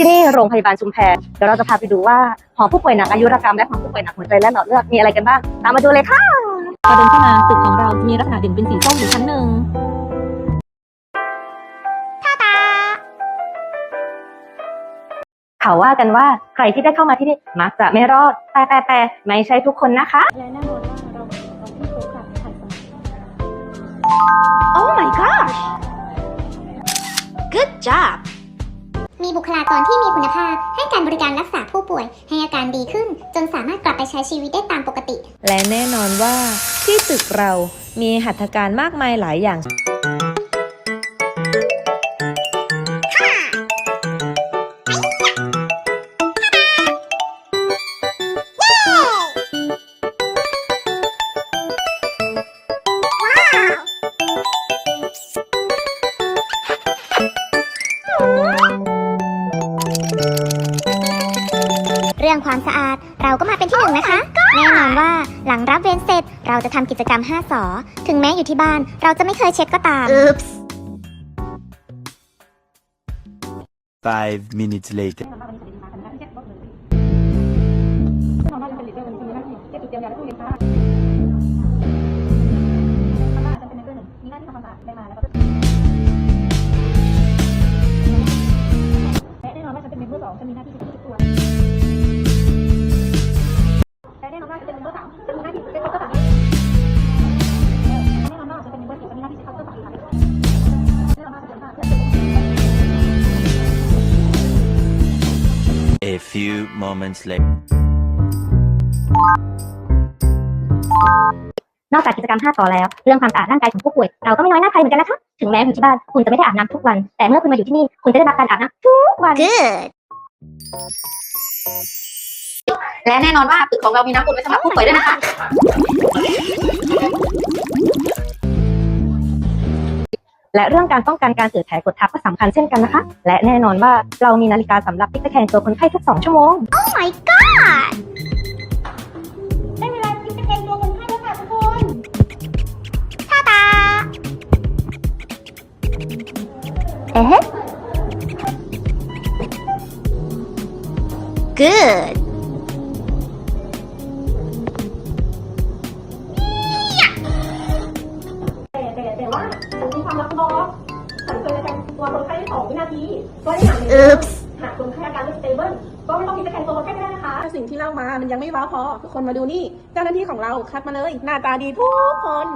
ที่นี่โรงพยาบาลชุมแพเดี๋ยวเราจะพาไปดูว่าหอผู้ป่วยหนักอายุรกรรมและหอผู้ป่วยหนักหัวใจและหลอดเลือดมีอะไรกันบ้างตามมาดูเลยค่ะพอเดินเข้ามาตึกของเราจะมีลักษณะเด่นเป็นสีส้มอยู่ชั้นหนึ่งเขาว่ากันว่าใครที่ได้เข้ามาที่นี่มักจะไม่รอดแต่แต่แต่ไม่ใช่ทุกคนนะคะและแน่นอนว่าเราตอนที่โคกับถ่ายสมัย Oh my gosh! Good job! บุคลากรที่มีคุณภาพ ให้การบริการรักษาผู้ป่วย ให้อาการดีขึ้น จนสามารถกลับไปใช้ชีวิตได้ตามปกติ และแน่นอนว่าที่ตึกเรามีหัตถการมากมายหลายอย่าง รื่องความสะอาด เราก็มาเป็นที่หนึ่งนะคะ แน่นอนว่าหลังรับเวรเสร็จ เราจะทำกิจกรรม 5สอถึงแม้อยู่ที่บ้าน เราจะไม่เคยเช็ดก็ตาม Oops! Five minutes later. และแน่นอนว่าฉันเป็นเมมเบอร์สองฉันมีหน้าที่เป็นผู้ตัว และแน่นอนว่าฉันเป็นเมมเบอร์สามฉันมีหน้าที่เป็นเคาน์เตอร์ฝั่งแน่นอนว่าฉันเป็นเมมเบอร์สี่ฉันมีหน้าที่เป็นเคาน์เตอร์ฝั่งแน่นอนว่าฉันเป็นเมมเบอร์ A few moments later. นอกจากกิจกรรม 5 ต่อแล้ว เรื่องความสะอาดร่างกายของผู้ป่วย เราก็ไม่น้อยหน้าใครเหมือนกันนะคะ ถึงแม้อยู่ที่บ้าน คุณจะไม่ได้อาบน้ำทุกวัน แต่เมื่อคุณมาอยู่ที่นี่ คุณจะได้รับการอาบน้ำทุกวัน Good และแน่นอนว่าตึกของเรามีน้ำอุ่นไว้สำหรับผู้ป่วยด้วยนะคะ และเรื่องการป้องกันการเกิดแผลกดทับก็สำคัญเช่นกันนะคะ และแน่นอนว่าเรามีนาฬิกาสำหรับติ๊กตะแคงตัวคนไข้ทุก 2 ชั่วโมง Oh my god ได้เวลากินตะแคงตัวคนไข้แล้วค่ะทุกคนท่าตา เอ๊ะ Good ตะแคงตัวคนไข้ได้สองวินาทีก็ได้หนักเลย Oops หากคนไข้อาการไม่สเตเบิลก็ไม่ต้องกินตะแคงตัวคนไข้ก็ได้นะคะ สิ่งที่เล่ามามันยังไม่ว้าวพอทุกคนมาดูนี่ เจ้าหน้าที่ของเราคัดมาเลย หน้าตาดีทุกคน